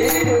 Yeah.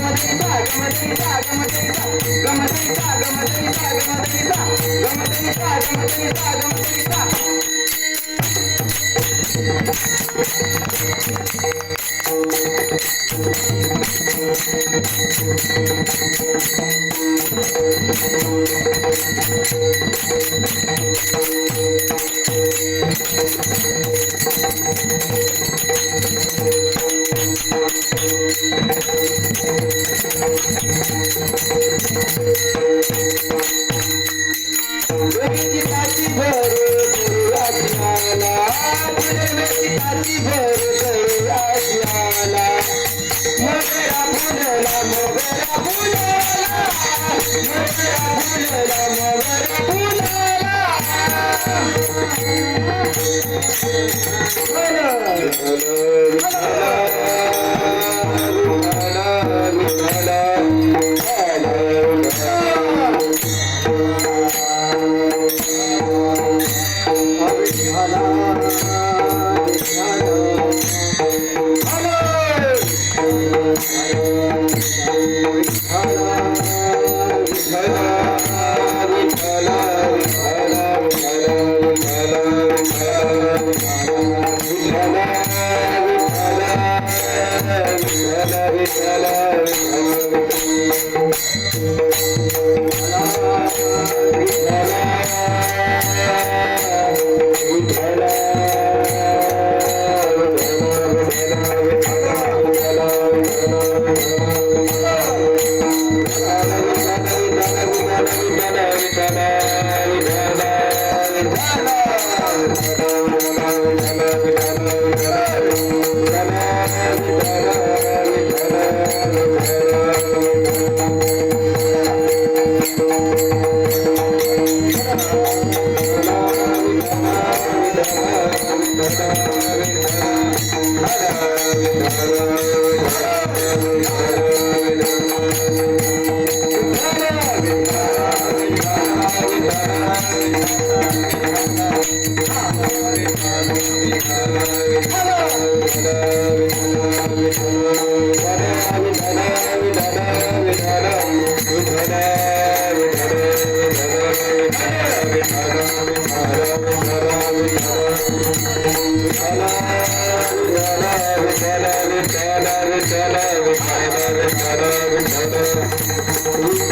गमतीचा गमतीचा गमतीचा गमतीचा गमतीचा Música Thank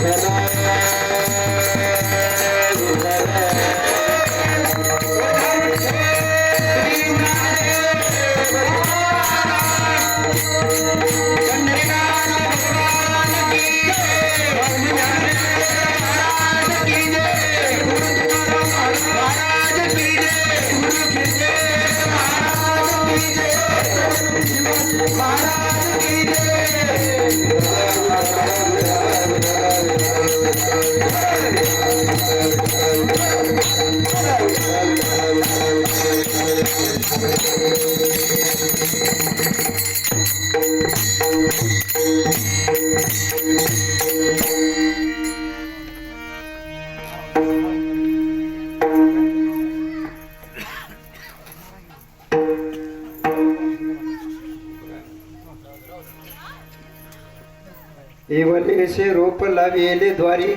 एवलेसे रोप लाविले द्वारी.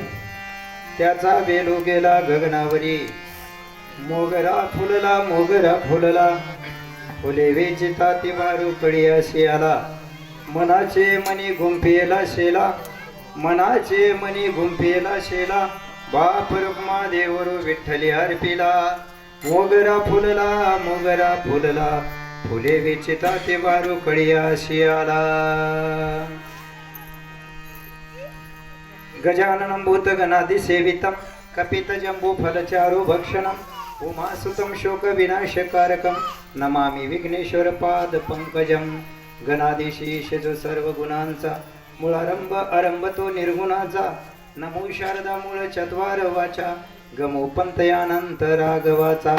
त्याचा बेलू गेला गगनावरी. मोगरा फुलला मोगरा फुलला. फुले वेचिता ती मारू कडी अशी आला. मनाचे मनी गुंफेला शेला. मनाचे मनी गुंफेला शेला. बाप रुक्मा देवरू विठ्ठली अर्पिला. मोगरा फुलला मोगरा फुलला. फुले वेचिता ते वारू कडी अशी आला. गजाननं भूतगणादि सेवितं कपितजम्बू फलचारु भक्षणम् उमासुतं शोकविनाशकारकं नमामि विघ्नेश्वर पाद पंकजं गणादिशीष जो सर्व गुणांचा मुळारंभ आरंभ तो निर्गुणाचा नमो शारदा मूळ चत्वार वाचा गमो पंतयानंत राघवाचा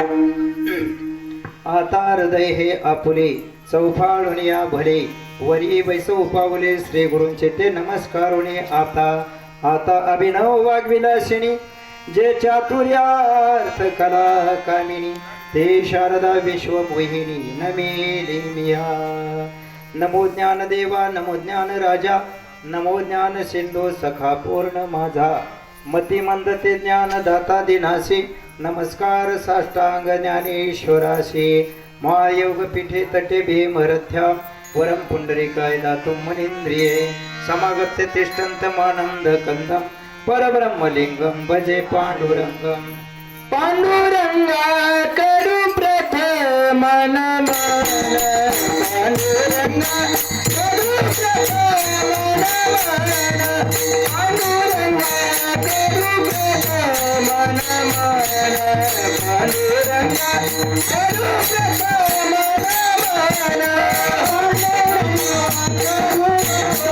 आता हृदय हे आपुले चौफाळून या भले वरी बैसव पावले श्री गुरूंचे ते नमस्कारुणे आता आता अभिनव वाग्विलासिनी जे चातुर्यार्थ कला कामिनी ते शारदा विश्वमोहिनी नमे लिमिया नमो ज्ञान देवा नमो ज्ञान राजा नमो ज्ञान सिंधू सखा पूर्ण माझा. मती मंद ते ज्ञान दाता दिनासी नमस्कार साष्टांग ज्ञानेश्वराशी महायोग पीठे तटे भीमरथ्या वरम पुंडरीकाय दातुम मनिंद्रिये. समागत्य तिष्ठन्तमानंद कंदम परब्रह्मलिंगम भजे पांडुरंगम पांडुरंगा करू प्रथम नमन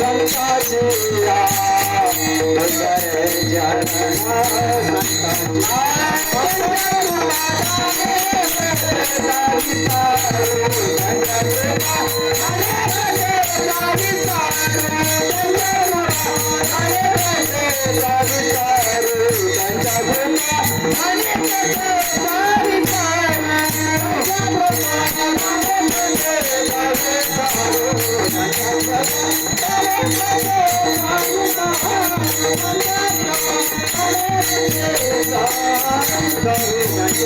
संता चेला उतर जाना Thank you.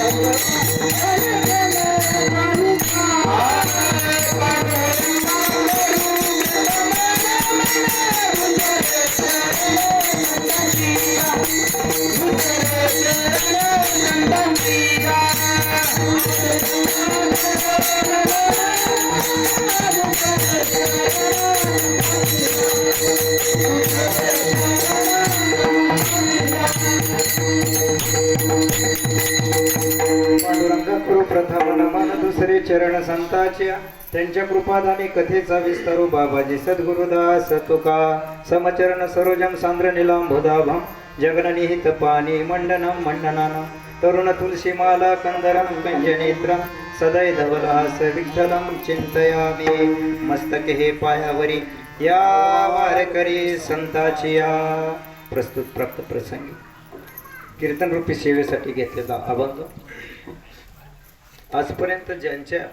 Thank you. दुसरे चरण संताच्या त्यांच्या कृपादानी कथेचा विस्तारू हो बाबाजी. सद्गुरुदास तुका समचरण सरोजम सांद्र निलांबुदाभम जगननिहित पाणी मंडनम मंडनानं तरुण तुलसी माला कंदरम गंजनेत्रम सदै धवलास विठ्ठलम चिंतयामी. मस्तके हे पायावरी या वारकरी संताचिया. प्रस्तुत प्राप्त प्रसंगी. कीर्तन रूपी सेवेसाठी घेतलेला अभंग. आजपर्यंत ज्यांच्या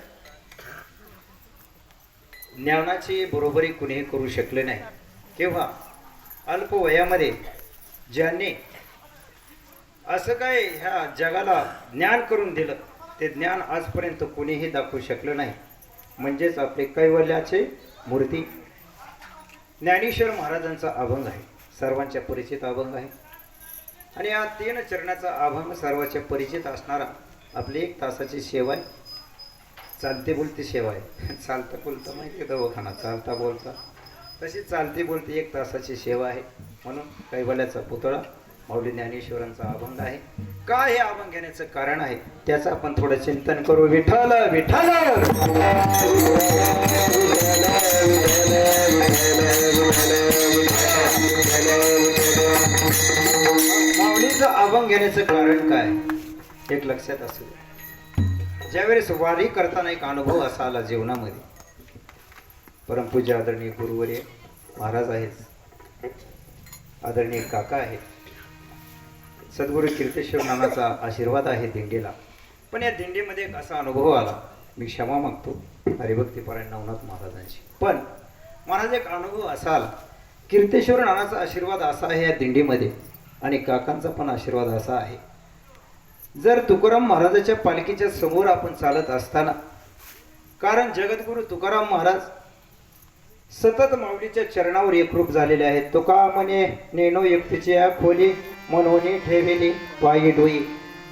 ज्ञानाची बरोबरी कुणीही करू शकले नाही किंवा अल्प वयामध्ये ज्यांनी असं काय ह्या जगाला ज्ञान करून दिलं ते ज्ञान आजपर्यंत कुणीही दाखवू शकलं नाही. म्हणजेच आपले कैवल्याचे मूर्ती ज्ञानेश्वर महाराजांचा अभंग आहे सर्वांच्या परिचित अभंग आहे. आणि या तीन चरणाचा अभंग सर्वांच्या परिचित असणारा आपली एक तासाची सेवा आहे. चालते बोलते सेवा आहे. चालतं बोलतं माहिती दवाखाना चालता बोलता तशी चालते बोलते एक तासाची सेवा आहे. म्हणून कैवल्याचा पुतळा माऊली ज्ञानेश्वरांचा अभंग आहे. का हे अभंग घेण्याचं कारण आहे? त्याचं आपण थोडं चिंतन करू. विठाल विठाल माऊलीचं अभंग घेण्याचं कारण काय? एक लक्षात असू दे. ज्यावेळेस वारी करताना एक अनुभव असा आला जीवनामध्ये. परमपूज्य आदरणीय गुरुवर्य महाराज आहेत. आदरणीय काका आहेत. सद्गुरू कीर्तेश्वर नानाचा आशीर्वाद आहे दिंडीला. पण या दिंडीमध्ये एक असा अनुभव आला. मी क्षमा मागतो हरिभक्तीपरायण नवनाथ महाराजांची पण महाराज एक अनुभव असा आला. कीर्तेश्वर नानाचा आशीर्वाद असा आहे या दिंडीमध्ये. आणि काकांचा पण आशीर्वाद असा आहे. जर तुकाराम महाराजाच्या पालखीच्या समोर आपण चालत असताना कारण जगद्गुरु तुकाराम महाराज सतत माऊलीच्या चरणावर एकरूप झालेले आहेत. तुका म्हणे नेणो एकटीच्या खोली मनोनी ठेवेली पायी डोई.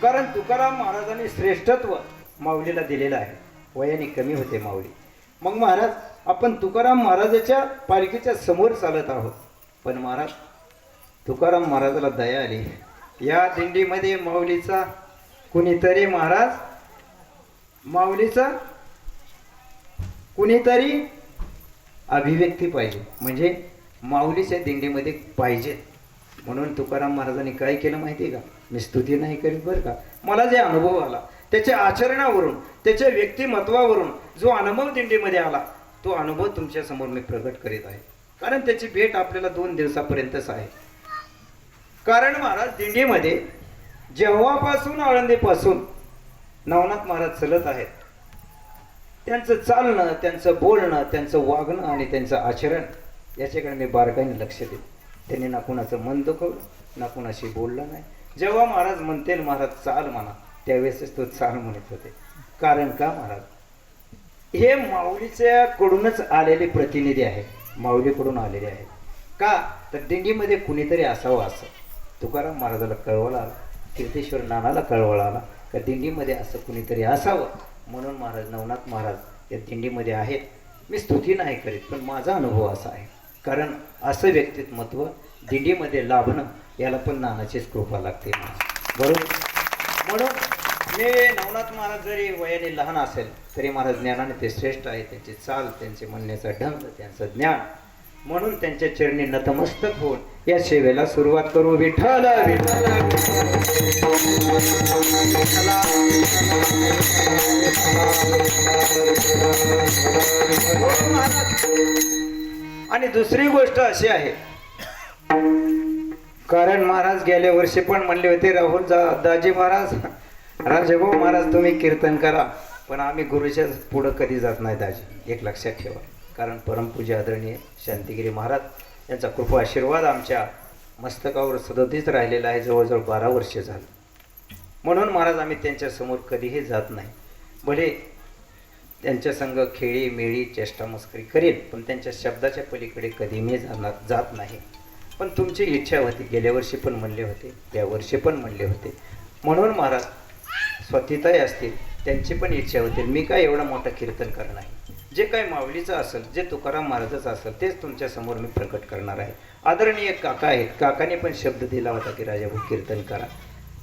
कारण तुकाराम महाराजांनी श्रेष्ठत्व माऊलीला दिलेलं आहे. वयाने कमी होते माऊली. मग महाराज आपण तुकाराम महाराजाच्या पालखीच्या समोर चालत आहोत. पण महाराज तुकाराम महाराजाला दया आली. या दिंडीमध्ये माऊलीचा कुणीतरी महाराज माऊलीचा कुणीतरी अभिव्यक्ती पाहिजे. म्हणजे माऊलीच्या दिंडीमध्ये पाहिजे. म्हणून तुकाराम महाराजांनी काय केलं माहिती आहे का? मी स्तुती नाही करीत बरं का? मला जे अनुभव आला त्याच्या आचरणावरून त्याच्या व्यक्तिमत्वावरून जो अनुभव दिंडीमध्ये आला तो अनुभव तुमच्यासमोर मी प्रकट करीत आहे. कारण त्याची भेट आपल्याला दोन दिवसापर्यंतच आहे. कारण महाराज दिंडीमध्ये जेव्हापासून आळंदीपासून नवनाथ महाराज चलत आहेत त्यांचं चालणं त्यांचं बोलणं त्यांचं वागणं आणि त्यांचं आचरण याच्याकडे मी बारकाईने लक्ष दिलं त्यांनी ना कुणाचं मन दुखवलं ना कुणाशी बोललं नाही. जेव्हा महाराज म्हणतील महाराज चाल म्हणा त्यावेळेसच तो चाल म्हणत होते. कारण का महाराज? हे माऊलीच्या कडूनच आलेले प्रतिनिधी आहेत. माऊलीकडून आलेले आहेत. का? तर दिंडीमध्ये कुणीतरी असावं असं. तुकाराम महाराजाला कळवळा तीर्थेश्वर नानाला कळवळ आला का दिंडीमध्ये असं कुणीतरी असावं म्हणून महाराज नवनाथ महाराज या दिंडीमध्ये आहेत. मी स्तुती नाही करीत पण माझा अनुभव असा आहे. कारण असं व्यक्तिमत्व दिंडीमध्ये लाभणं याला पण नानाचीच कृपा लागते बरोबर? म्हणून मी नवनाथ महाराज जरी वयाने लहान असेल तरी महाराज ज्ञानाने ते श्रेष्ठ आहे. त्यांची चाल त्यांचे म्हणण्याचा ढंग त्यांचं ज्ञान म्हणून त्यांच्या चरणी नतमस्तक होऊन या सेवेला सुरुवात करू. विठ्ठल आणि दुसरी गोष्ट अशी आहे. कारण महाराज गेल्या वर्षी पण म्हणले होते राहुल जा दाजी महाराज राजेभाऊ महाराज तुम्ही कीर्तन करा. पण आम्ही गुरुच्या पुढं कधी जात नाही दाजी. एक लक्षात ठेवा. कारण परमपूज्य आदरणीय शांतिगिरी महाराज यांचा कृपा आशीर्वाद आमच्या मस्तकावर सदतीच राहिलेला आहे. जवळजवळ बारा वर्ष झालं. म्हणून महाराज आम्ही त्यांच्यासमोर कधीही जात नाही. भले त्यांच्या संग खेळी मेळी चेष्टा मस्करी करेल पण त्यांच्या शब्दाच्या पलीकडे कधी मी जाणार जात नाही. पण तुमची इच्छा होती. गेल्या वर्षी पण म्हणले होते. त्या वर्षी पण म्हणले होते. म्हणून महाराज स्वतिताय असतील त्यांची पण इच्छा होती. मी काय एवढा मोठा कीर्तन करणार नाही. जे काय माऊलीचं असेल जे तुकाराम महाराजाचं असेल तेच तुमच्यासमोर मी प्रकट करणार आहे. आदरणीय काका आहेत. काकाने पण शब्द दिला होता की राजाभाऊ कीर्तन करा.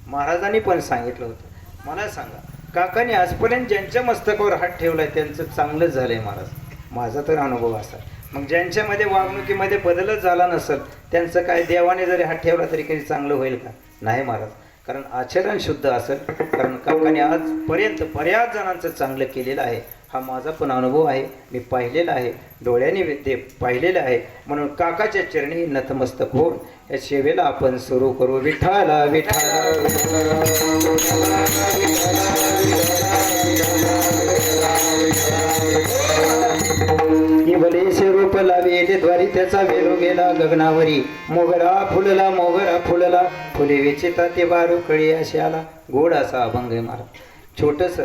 महाराजांनी पण सांगितलं होतं. मला सांगा काकाने आजपर्यंत ज्यांच्या मस्तकावर हात ठेवलाय त्यांचं चांगलंच झालं आहे महाराज. माझा तर अनुभव असा. मग ज्यांच्यामध्ये वागणुकीमध्ये बदलच झाला नसेल त्यांचं काय देवाने जरी हात ठेवला तरी काही चांगलं होईल का? नाही महाराज. कारण आचरण शुद्ध असेल. कारण काकाने आजपर्यंत बऱ्याच जणांचं चांगलं केलेलं आहे. हा माझा पण अनुभव आहे. मी पाहिलेला आहे. डोळ्याने ते पाहिलेलं आहे. म्हणून काकाच्या चरणी नतमस्तक होऊन या सेवेला आपण सुरू करू. विठाला विठाला रूप लावे द्वारी त्याचा वेलो गेला गगनावरी. मोगरा फुलला मोगरा फुलला. फुले वेचिता ते बारू कळी अशी आला गोड असा अभंग मारा छोटस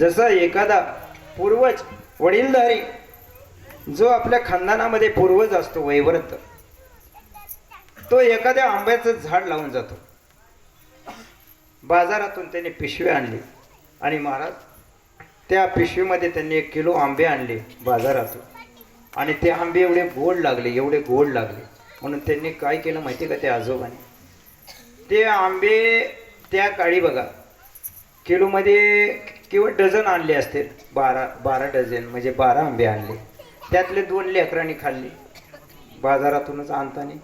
जसा एखादा पूर्वज वडीलधारी जो आपल्या खानदानामध्ये पूर्वज असतो वैवर्त तो एखाद्या आंब्याचं झाड लावून जातो. बाजारातून त्याने पिशवी आणली आणि महाराज त्या पिशवीमध्ये त्यांनी एक किलो आंबे आणले बाजारातून. आणि ते आंबे एवढे गोड लागले एवढे गोड लागले. म्हणून त्यांनी काय केलं माहिती का त्या आजोबाने? ते आंबे त्या काळी बघा किलोमध्ये किंवा डझन आणले असतील बारा बारा डझन म्हणजे बारा आंबे आणले. त्यातले दोन लेकरांनी खाल्ले. बाजारातूनच आणताना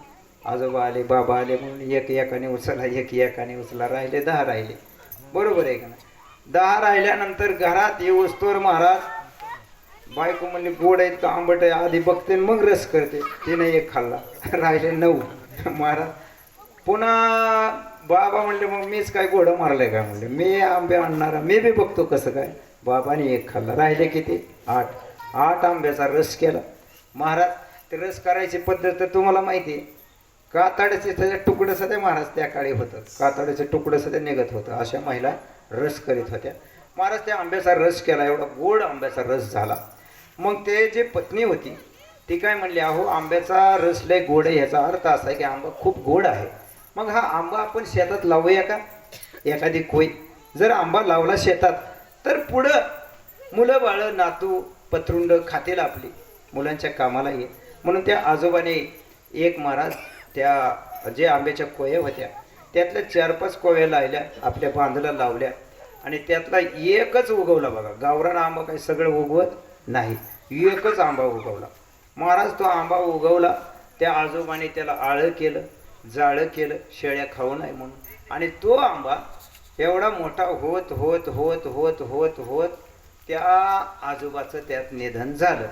आजोबा आले बाबा आले म्हणून एक एकाने उचला एक एकाने उचला राहिले दहा राहिले. बरोबर आहे का नाही? दहा राहिल्यानंतर घरात येऊस तर महाराज बायको म्हणले गोड आहेत का? आंबट आहे. आधी बघते आणि मग रस करते. तिने एक खाल्ला. राहिले नऊ. महाराज पुन्हा बाबा म्हणले मग मीच काय गोडं मारलंय काय? म्हणले मी आंबे आणणारा मी बी बघतो कसं काय. बाबाने एक खाल्ला. राहिले किती? आठ. आठ आंब्याचा रस केला. महाराज ते रस करायची पद्धत तर तुम्हाला माहिती आहे. कातड्याचे त्याच्या तुकडं सध्या महाराज त्या काळी होतं कातड्याचे तुकडं सध्या निघत होतं. अशा महिला रस करीत होत्या. महाराज त्या आंब्याचा रस केला. एवढा गोड आंब्याचा रस झाला. मग ते जे पत्नी होती ती काय म्हणली अहो आंब्याचा रस लय गोड आहे. ह्याचा अर्थ असा आहे की आंबा खूप गोड आहे. मग हा आंबा आपण शेतात लावूया का? एखादी कोय जर आंबा लावला शेतात तर पुढं मुलं बाळं नातू पत्रुंड खातील आपली. मुलांच्या कामाला ये. म्हणून त्या आजोबाने एक महाराज त्या जे आंब्याच्या कोया होत्या त्यातल्या चार पाच कोया लावल्या आपल्या बांधला लावल्या. आणि त्यातला एकच उगवला बघा. गावरान आंबा काही सगळं उगवत नाही. एकच आंबा उगवला. महाराज तो आंबा उगवला. त्या आजोबाने त्याला आळं केलं. जाळं केलं शेळ्या खाऊ नये म्हणून. आणि तो आंबा एवढा मोठा होत होत होत होत होत होत त्या आजोबाचं त्यात निधन झालं.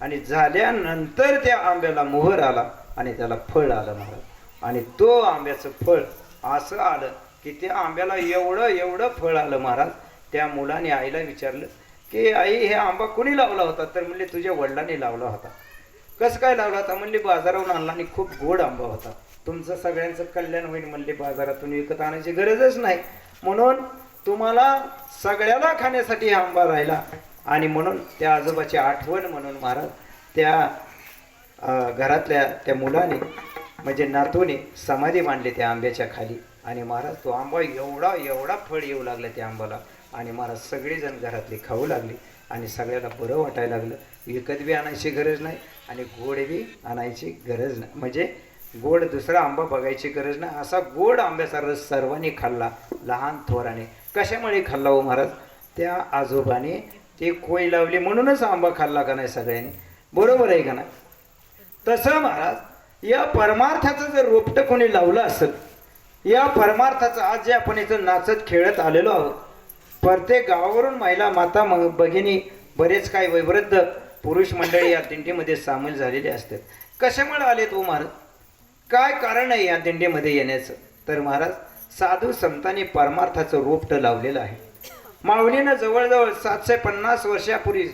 आणि झाल्यानंतर त्या आंब्याला मोहर आला आणि त्याला फळ आलं महाराज. आणि तो आंब्याचं फळ असं आलं की त्या आंब्याला एवढं एवढं फळ आलं महाराज. त्या मुलाने आईला विचारलं की आई हे आंबा कोणी लावला होता? तर म्हणले तुझ्या वडिलांनी लावला होता. कसं काय लावला होता? म्हणले बाजारावरून आणला आणि खूप गोड आंबा होता. तुमचं सगळ्यांचं कल्याण होईल म्हणले बाजारातून. विकत आणायची गरजच नाही. म्हणून तुम्हाला सगळ्याला खाण्यासाठी आंबा राहिला. आणि म्हणून त्या आजोबाची आठवण म्हणून महाराज त्या घरातल्या त्या मुलाने म्हणजे नातूने समाधी मांडली त्या आंब्याच्या खाली. आणि महाराज तो आंबा एवढा एवढा फळ येऊ लागला त्या आंबाला. आणि महाराज सगळेजण घरातली खाऊ लागली. आणि सगळ्याला बरं वाटायला लागलं. विकत बी आणायची गरज नाही आणि गोड बी आणायची गरज नाही. म्हणजे गोड दुसरा आंबा बघायची गरज नाही. असा गोड आंब्याचा रस सर्वांनी खाल्ला लहान थोराने. कशामुळे खाल्ला हो महाराज? त्या आजोबाने ते कोय लावली म्हणूनच आंबा खाल्ला का नाही सगळ्यांनी? बरोबर आहे का नाही? तसं महाराज या परमार्थाचं जर रोपटं कोणी लावलं असेल या परमार्थाचं आज जे आपण इथं नाचत खेळत आलेलो आहोत प्रत्येक गावावरून महिला माता म- भगिनी बरेच काही वैवृद्ध पुरुष मंडळी या दिंडीमध्ये सामील झालेले असतात. कशामुळे आले तो हो महाराज? काय कारण आहे या दिंडीमध्ये येण्याचं? तर महाराज साधू संतांनी परमार्थाचं रोपटं लावलेलं आहे. माऊलीनं जवळजवळ सातशे पन्नास वर्षापूर्वी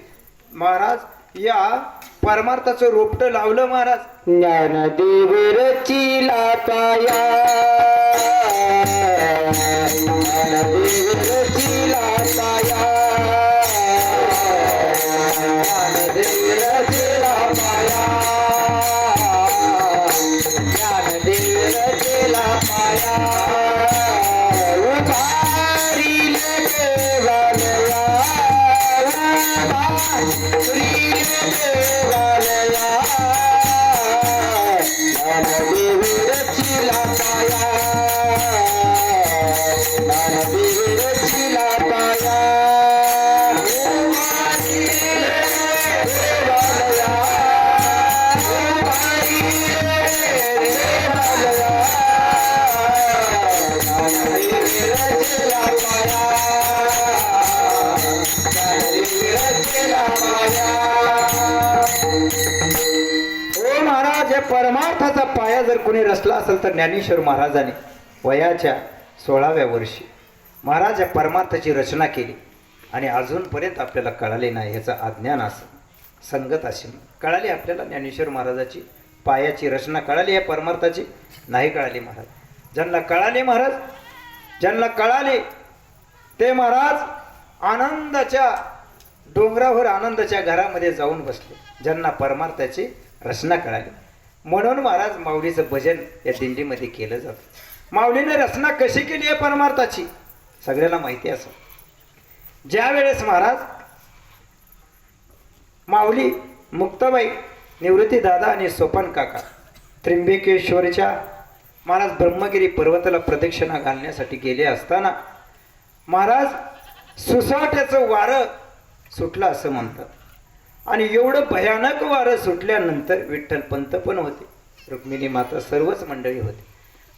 महाराज या परमार्थाचं रोपटं लावलं महाराज. ज्ञानदेव रचिला पाया. परमार्थाचा पाया जर कोणी रचला असेल तर ज्ञानेश्वर महाराजाने वयाच्या सोळाव्या वर्षी महाराज या परमार्थाची रचना केली. आणि अजूनपर्यंत आपल्याला कळाले नाही ह्याचं अज्ञान असं संगत असेल कळाली आपल्याला ज्ञानेश्वर महाराजाची पायाची रचना कळाली या परमार्थाची? नाही कळाली महाराज. ज्यांना कळाले महाराज ज्यांना कळाले ते महाराज आनंदाच्या डोंगरावर आनंदाच्या घरामध्ये जाऊन बसले. ज्यांना परमार्थाची रचना कळाली. म्हणून महाराज माऊलीचं भजन या दिंडीमध्ये केलं जातं. माऊलीने रचना कशी केली आहे परमार्थाची? सगळ्याला माहिती असं. ज्या वेळेस महाराज माऊली मुक्ताबाई निवृत्ती दादा आणि सोपान काका त्र्यंबकेश्वरच्या महाराज ब्रह्मगिरी पर्वताला प्रदक्षिणा घालण्यासाठी गेले असताना महाराज सुसाट्याचं वारं सुटलं असं म्हणतात. आणि एवढं भयानक वारं सुटल्यानंतर विठ्ठल पंत पण होते. रुक्मिणी माता सर्वच मंडळी होते.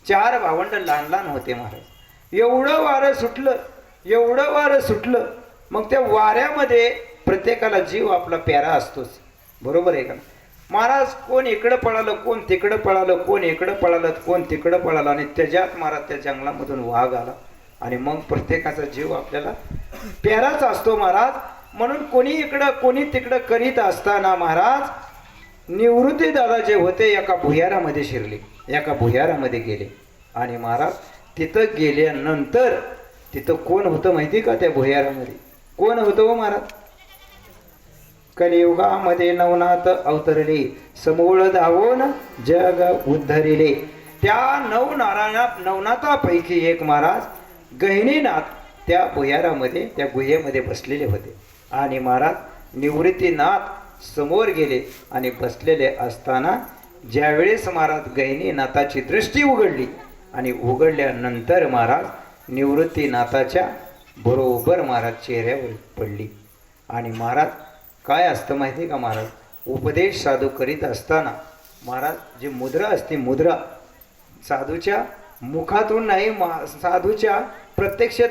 चार भावंड लहान लहान होते महाराज. एवढं वारं सुटलं एवढं वारं सुटलं मग त्या वाऱ्यामध्ये प्रत्येकाला जीव आपला प्यारा असतोच. बरोबर आहे का? महाराज कोण इकडं पळालं कोण तिकडं पळालं कोण इकडं पळालं कोण तिकडं पळालं आणि त्याच्यात महाराज त्या जंगलामधून वाघ आला. आणि मग प्रत्येकाचा जीव आपल्याला प्याराच असतो महाराज. म्हणून कोणी इकडं कोणी तिकडं करीत असताना महाराज निवृत्ती दादा जे होते एका भुयारामध्ये शिरले. एका भुयारामध्ये गेले. आणि महाराज तिथं गेल्यानंतर तिथं कोण होतं माहिती का त्या भुयारामध्ये? कोण होतं हो महाराज? कलियुगामध्ये नवनाथ अवतरले समूळ धावून जग उद्धरिले. त्या नवनारायणा नवनाथापैकी एक महाराज गहिनीनाथ त्या भुयारामध्ये त्या गुहेमध्ये बसलेले होते. आणि महाराज निवृत्तीनाथ समोर गेले आणि बसलेले असताना ज्यावेळेस महाराज गहिनीनाथाची दृष्टी उघडली आणि उघडल्यानंतर महाराज निवृत्तीनाथाच्या बरोबर महाराज चेहऱ्यावर पडली. आणि महाराज काय असतं माहिती आहे का महाराज? उपदेश साधू करीत असताना महाराज जी मुद्रा असते मुद्रा साधूच्या मुखातून नाही मा साधूच्या प्रत्यक्ष